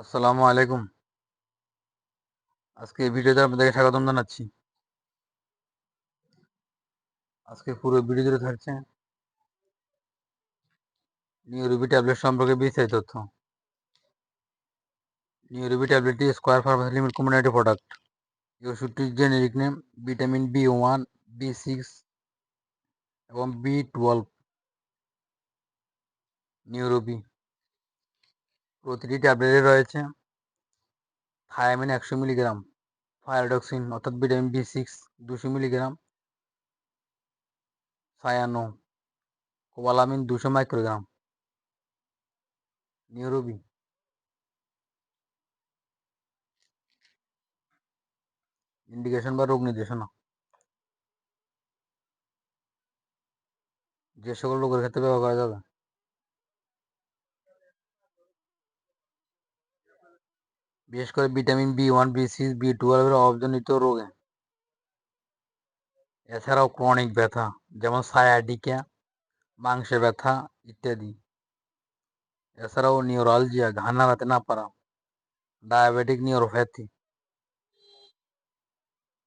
আসসালামু আলাইকুম। আজকে এই ভিডিওতে আপনাদেরকে স্বাগতম জানাচ্ছি। আজকে পুরো ভিডিও জুড়ে থাকছে নিউরোবি ট্যাবলেট সম্পর্কে বিস্তারিত তথ্য। নিউরোবি ট্যাবলেটটি Square pharmacy limit community product এই ওষুধটির generic name vitamin B one B six এবং বি টুয়েলভ নিউরোবি প্রতিটি ট্যাবলেটে রয়েছে থায়ামিন একশো মিলিগ্রাম ফায়ারডক্সিন অর্থাৎ ভিটামিন বি সিক্স দুশো মিলিগ্রাম সায়ানো কোবালামিন দুশো মাইক্রোগ্রাম নিউরোবি ইন্ডিকেশন বা রোগ নির্দেশনা। যে সকল রোগের ক্ষেত্রে ব্যবহার করা যাবে। বিশেষ করে vitamin B one B six B টুয়েলভের অভাবজনিত রোগে। এছাড়াও ক্রনিক ব্যথা, যেমন সায়াডিকা মাংসে ব্যথা ইত্যাদি। এছাড়াও নিউরালজিয়া ঘানা নাড়াতে না পারা ডায়াবেটিক নিউরোপ্যাথি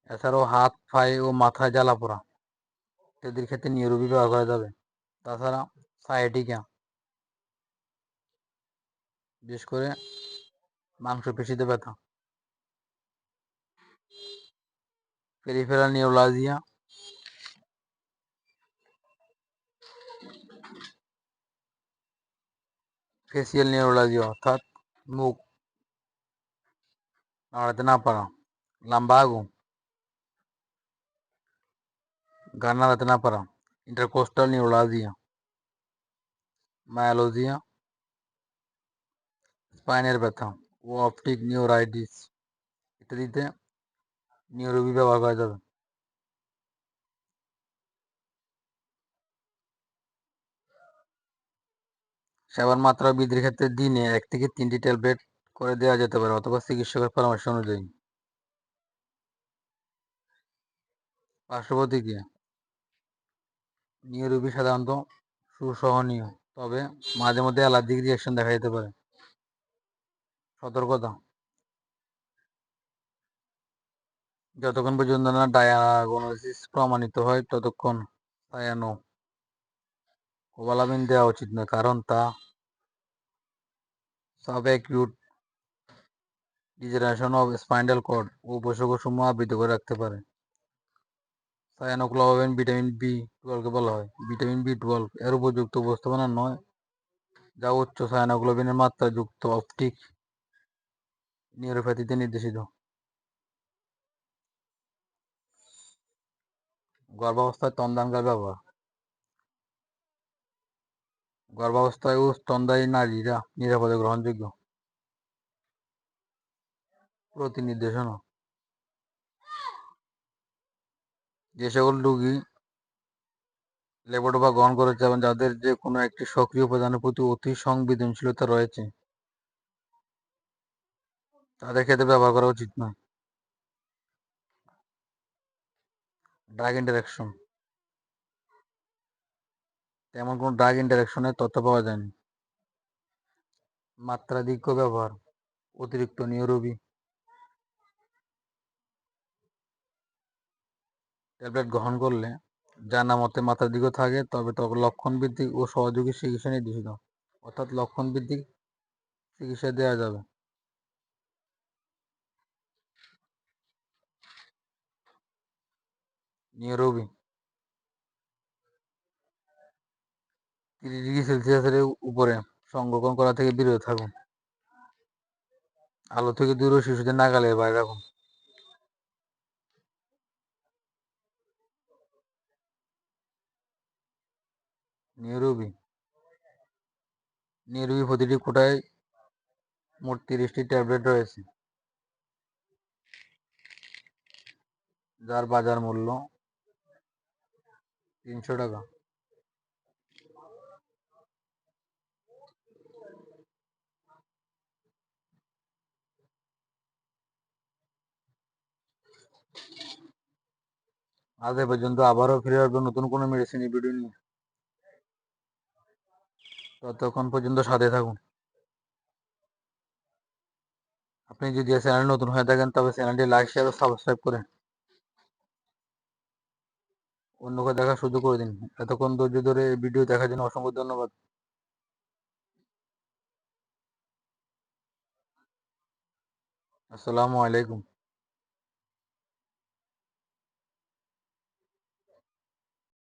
এছাড়াও হাত, পায়ে ও মাথায় জ্বালা পোড়া ইত্যাদির ক্ষেত্রে নিউরোবি ব্যবহার করা যাবে। তাছাড়া সায়াটিকা বিশেষ করে মাংসপেশিতে ব্যথা। Peripheral neuralgia. ফেসিয়াল নিউরোলজি অর্থাৎ মুখ। নাড়াতে না পারা। লাম্বা আগুন। গান নাড়াতে না পারা। Intercostal neuralgia. মায়ালজিয়া। স্পাইনের ব্যথা। ও অপটিক নিউরাইটিস ইত্যাদিতে নিউরোবি ব্যবহার করা যাবে। সেবার মাত্রা বৃদ্ধির ক্ষেত্রে দিনে এক থেকে তিনটি ট্যাবলেট করে দেওয়া যেতে পারে, অথবা চিকিৎসকের পরামর্শ অনুযায়ী। পার্শ্বপ্রতিক্রিয়া। নিউরোবি সাধারণত সুসহনীয়, তবে মাঝে মধ্যে অ্যালার্জিক রিয়াকশন দেখা যেতে পারে। সতর্কতা। যতক্ষণ পর্যন্ত না ডায়াগনোসিস প্রমাণিত হয়, ততক্ষণ সায়ানো কোবালামিন দেওয়া উচিত নয়, কারণ তা subacute degeneration of spinal cord ও উপসর্গসমূহ আবৃত করে রাখতে পারে। সায়ানোক্লোবামিন ভিটামিন বি টুয়েলভকে বলা হয়। ভিটামিন বি টুয়েলভ এর উপযুক্ত উপস্থাপনা নয়, যা উচ্চ সায়ানোগ্লোবিনের মাত্রা যুক্ত অপটিক নিউরোপ্যাথিতে নির্দেশিত। গর্ভাবস্থায় স্তনদানকার ব্যবহার। গর্ভাবস্থায় ও স্তনদায়ী নারীরা নিরাপদে গ্রহণযোগ্য। প্রতি নির্দেশনা। যে সকল রুগী লেবোডোপা গ্রহণ করেছে এবং যাদের যে কোনো একটি সক্রিয় উপাদানের প্রতি অতি সংবেদনশীলতা রয়েছে তাদের ক্ষেত্রে ব্যবহার করা উচিত নয় ড্রাগ ইন্টারাকশন তেমন কোনো ড্রাগ ইন্টারাকশনের তথ্য পাওয়া যায়নি। মাত্রাধিক্য ব্যবহার, অতিরিক্ত নিউরোবি। ট্যাবলেট গ্রহণ করলে জানা মতে মাত্রাধিক্য থাকে, তবে লক্ষণ ভিত্তিক ও সহযোগী চিকিৎসা নির্দেশিত। অর্থাৎ লক্ষণ ভিত্তিক চিকিৎসা দেওয়া যাবে। নিউরোবি তিরিশ ডিগ্রি সেলসিয়াসের উপরে সংরক্ষণ করা থেকে বিরত থাকুন। আলো থেকে দূরে শিশুদের নাগালের বাইরে রাখুন। নিউরোবি নিউরোবি প্রতিটি কোটায় মোট তিরিশটি ট্যাবলেট রয়েছে। যার বাজার মূল্য তিনশো টাকা। আজ এ পর্যন্ত আবারও ফিরে আসব নতুন কোনো মেডিসিন ভিডিও নিয়ে। ততক্ষণ পর্যন্ত সাথে থাকুন। আপনি যদি চ্যানেল নতুন হয়ে থাকেন, তবে চ্যানেলটি লাইক শেয়ার ও সাবস্ক্রাইব করে অন্যকে দেখার সুযোগ করে দিন। এতক্ষণ ধৈর্য ধরে ভিডিও দেখার জন্য অসংখ্য ধন্যবাদ। আসসালামু আলাইকুম।